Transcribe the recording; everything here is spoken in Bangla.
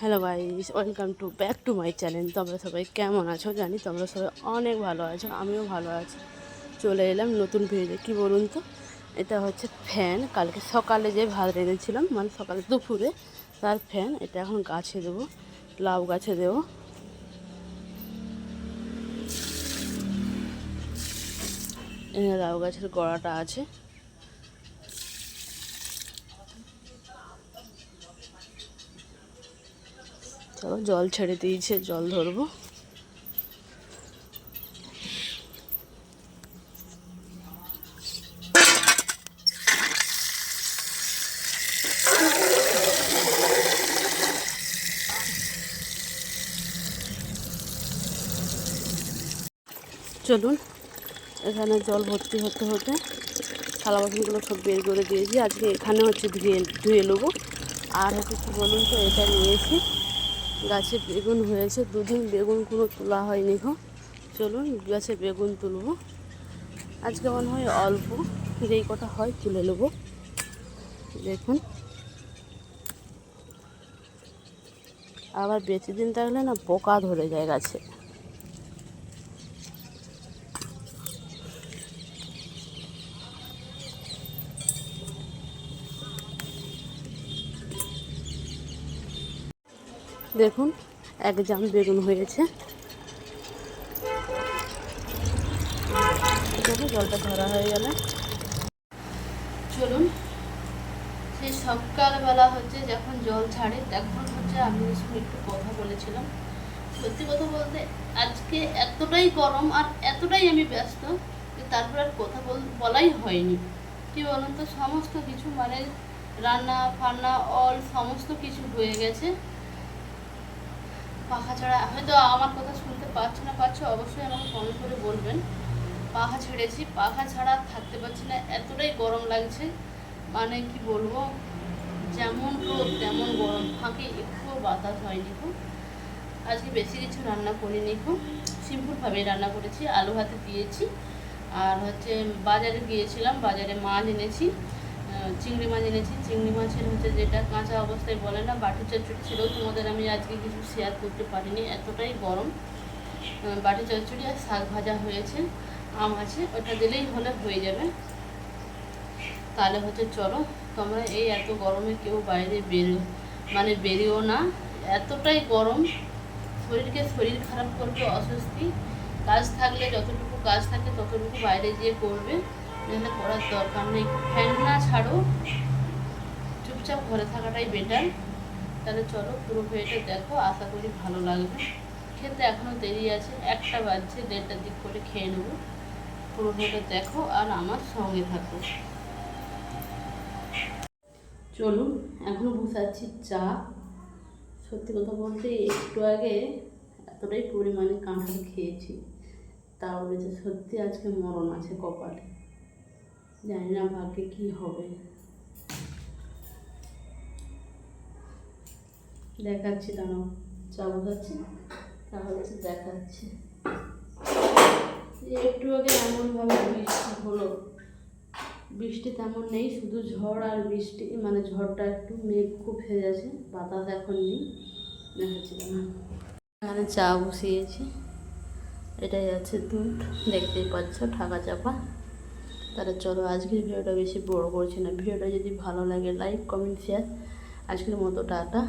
Hello guys, welcome to back to my channel. তোমরা সবাই কেমন আছো? জানি তোমরা সবাই অনেক ভালো আছো, আমিও ভালো আছি। চলে এলাম নতুন ভিডিও কি বলুন তো? এটা হচ্ছে ফ্যান। কালকে সকালে যে ভাত রেঁধেছিলাম মানে সকালে দুপুরে, তার ফ্যান, এটা এখন গাছে দেবো, লাউ গাছে দেবো। লাউ গাছের গোড়াটা আছে। চলো জল ছেড়ে দিয়েছে, জল ধরবো। চলুন, এখানে জল ভর্তি হতে হতে থালা বাসনগুলো সব বের করে দিয়েছি। আজকে এখানে হচ্ছে ধুয়ে ধুয়ে নেব। আর হচ্ছে কী বলুন তো, এটা নিয়েছি গাছে বেগুন হয়েছে, দুদিন বেগুন কোনো তোলা হয়নি গো। চলুন গাছে বেগুন তুলবো। আজকে মনে হয়? অল্প। যেই কটা হয় তুলে নেব। দেখুন। আবার বেশি দিন থাকলে না পোকা ধরে যায় গাছে। দেখুন, এক জাম বেগুন হয়েছে। জলটা ধরা হয়ে গেল। চলুন, সেই সকালবেলা হচ্ছে যখন জল ছাড়ে, তখন হচ্ছে আমি একটু কথা বলেছিলাম। সত্যি কথা বলতে, আজকে এতটাই গরম আর এতটাই আমি ব্যস্ত যে তারপর আর কথা বল, বলাই হয়নি। কি বলুন তো, সমস্ত কিছু মানে রান্না ফান্না অল, সমস্ত কিছু হয়ে গেছে। পাখা ছাড়া হয়তো আমার কথা শুনতে পাচ্ছে না পাচ্ছে, অবশ্যই আমাকে কমেন্ট করে বলবেন। পাখা ছেড়েছি, পাখা ছাড়া থাকতে পারছি না, এতটাই গরম লাগছে। মানে কি বলব, যেমন রোদ, তেমন গরম। ফাঁকে একটুও বাতাস হয়নি খুব। আজকে বেশি কিছু রান্না করিনি খুব। সিম্পলভাবেই রান্না করেছি, আলু ভাতে দিয়েছি। আর হচ্ছে বাজারে গিয়েছিলাম, বাজারে মাছ এনেছি। চিংড়ি মাছ এনেছি। চিংড়ি মাছের হচ্ছে যেটা কাঁচা অবস্থায় বলে না, বাটি চচ্চড়ি ছিল, তোমাদের আমি আজকে কিছু শেয়ার করতে পারিনি, এতটাই গরম। বাটি চচ্চড়ি আর শাক ভাজা হয়েছে, আম আছে, ওটা দিলেই হলে হয়ে যাবে। তাহলে হচ্ছে চলো, তোমরা এই এত গরমে কেউ বাইরে বেরো মানে বেরিও না। এতটাই গরম, শরীরকে শরীর খারাপ করবে, অস্বস্তি। কাজ থাকলে যতটুকু কাজ থাকে, ততটুকু বাইরে গিয়ে করবে। নাহলে করার দরকার নেই। ফ্যান না ছাড়ো। চুপচাপ ঘরে থাকাটাই বেটার তাহলে চলো, পুরো ভিডিওটা দেখো, আশা করি ভালো লাগবে। খেতে এখনও দেরি আছে, একটা বাজছে দেড়টার দিক করে খেয়ে নেব। পুরো ভিডিওটা দেখো আর আমার সঙ্গে থাকো। চলুন এখনও বসাচ্ছি চা। সত্যি কথা বলতে একটু আগে এতটাই পরিমাণে কাঁঠাল খেয়েছি তা বলেছে সত্যি আজকে মরণ আছে কপালে। জানি না ভাগ্যে কী হবে। দেখাচ্ছি, দাঁড়াও। চা বসাচ্ছি তাহলে হচ্ছে দেখাচ্ছি। একটু আগে এমনভাবে বৃষ্টি হলো। বৃষ্টি তেমন নেই, শুধু ঝড় আর বৃষ্টি মানে ঝড়টা একটু মেঘ খুব হয়ে গেছে, বাতাস এখন নেই। দেখাচ্ছি না এখানে চা বসিয়েছি। এটাই আছে দুধ, দেখতেই পাচ্ছ, ঢাকা চাপা। তাহলে চলো আজকের ভিডিওটা বেশি বড় করছি না। ভিডিওটা যদি ভালো লাগে লাইক কমেন্ট শেয়ার আজকের মতো, টাটা।